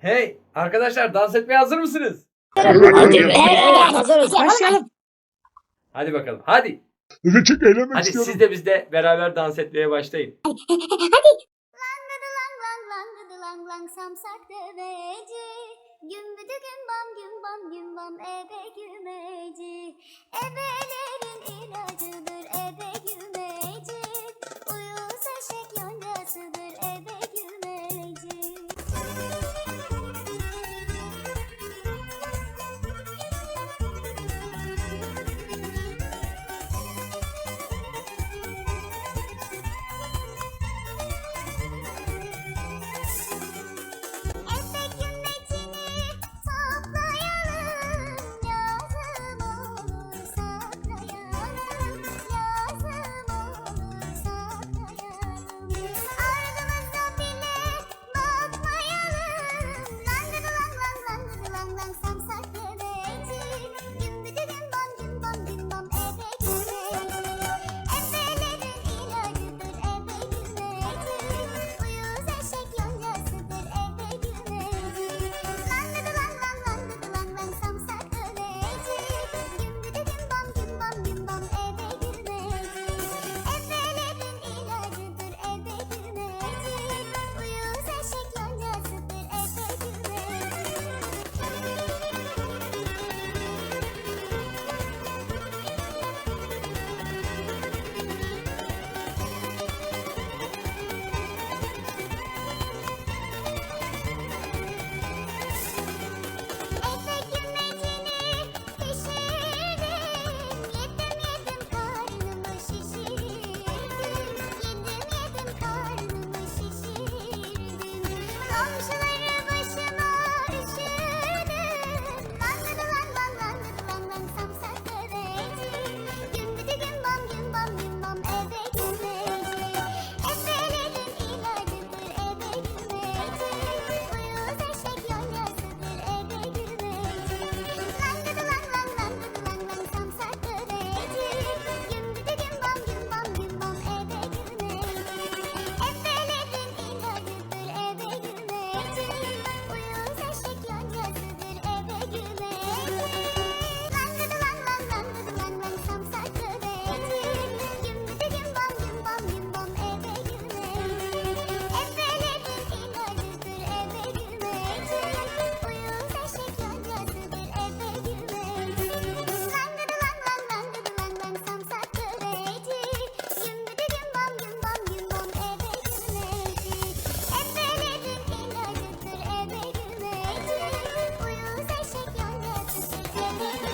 Hey arkadaşlar dans etmeye hazır mısınız? Başlayalım. Hadi bakalım hadi. Evet çok eğlenmek Hadi istiyorum. siz de bizle beraber dans etmeye başlayın. Langıdı lang lang langıdı lang lang samsak döveci. Gümbüdü gümbam gümbam gümbam ebe gümeci Ebele I'm Thank you.